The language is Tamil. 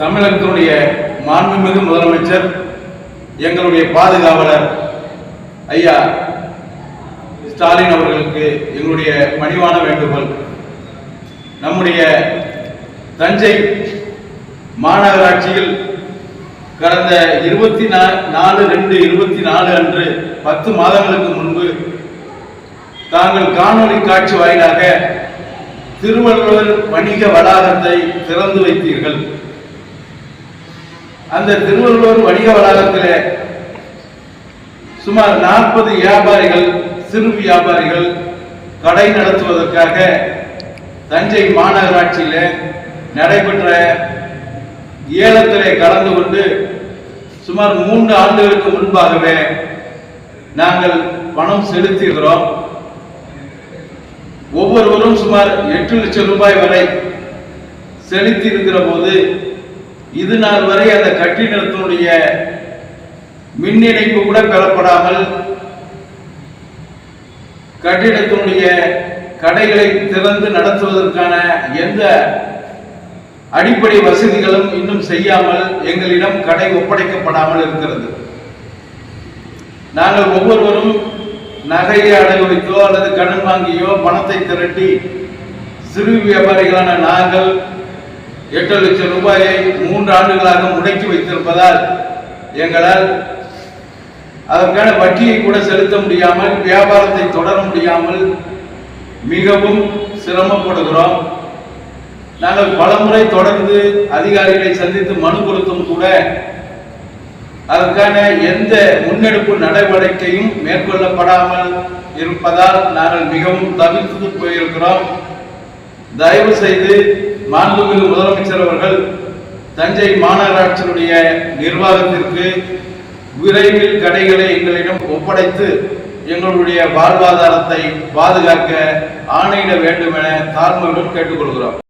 தமிழகத்தினுடைய மாண்புமிகு முதலமைச்சர் எங்களுடைய பாதுகாவலர் ஐயா ஸ்டாலின் அவர்களுக்கு எங்களுடைய பணிவான வேண்டுகோள். நம்முடைய தஞ்சை மாநகராட்சியில் கடந்த இருபத்தி நாலு ரெண்டு இருபத்தி நாலு அன்று பத்து மாதங்களுக்கு முன்பு தாங்கள் காணொலி காட்சி வாயிலாக திருவள்ளுவர் வணிக வளாகத்தை திறந்து வைத்தீர்கள். அந்த திருவள்ளுவர் வணிக வளாகத்தில் சுமார் நாற்பது வியாபாரிகள் சிறு வியாபாரிகள் கடை நடத்துவதற்காக தஞ்சை மாநகராட்சியில நடைபெற்ற ஏலத்திலே கலந்து கொண்டு சுமார் மூன்று ஆண்டுகளுக்கு முன்பாகவே நாங்கள் பணம் செலுத்துகிறோம் ஒவ்வொருவரும் சுமார் எட்டு லட்சம் ரூபாய் வரை செலுத்தி இருக்கிற போது இது நாள் வரை அந்த கட்டிடத்தினுடைய மின் இணைப்பு கூட பெறப்படாமல் கட்டிடத்தினுடைய கடைகளை திறந்து நடத்துவதற்கான எந்த அடிப்படை வசதிகளும் இன்னும் செய்யாமல் எங்களிடம் கடை ஒப்படைக்கப்படாமல் இருக்கிறது. நாங்கள் ஒவ்வொருவரும் நகையை அடகு வைத்தோ அல்லது கடன் வாங்கியோ பணத்தை திரட்டி சிறு வியாபாரிகளான நாங்கள் எட்டு லட்சம் ரூபாயை மூன்று ஆண்டுகளாக முடக்கி வைத்திருப்பதால் எங்களால் அதற்கான வட்டியை கூட செலுத்த முடியாமல் வியாபாரத்தை தொடர முடியாமல் மிகவும் சிரமப்படுகிறோம். நாங்கள் பலமுறை தொடர்ந்து அதிகாரிகளை சந்தித்து மனு கொடுத்தும் கூட அதற்கான எந்த முன்னெடுப்பு நடவடிக்கையும் மேற்கொள்ளப்படாமல் இருப்பதால் நாங்கள் மிகவும் தவிர்த்து போயிருக்கிறோம். தயவு செய்து மாண்புமிகு முதலமைச்சர் அவர்கள் தஞ்சை மாநகராட்சியினுடைய நிர்வாகத்திற்கு விரைவில் கடைகளை எங்களிடம் ஒப்படைத்து எங்களுடைய வாழ்வாதாரத்தை பாதுகாக்க ஆணையிட வேண்டும் என தாழ்மையுடன் கேட்டுக்கொள்கிறோம்.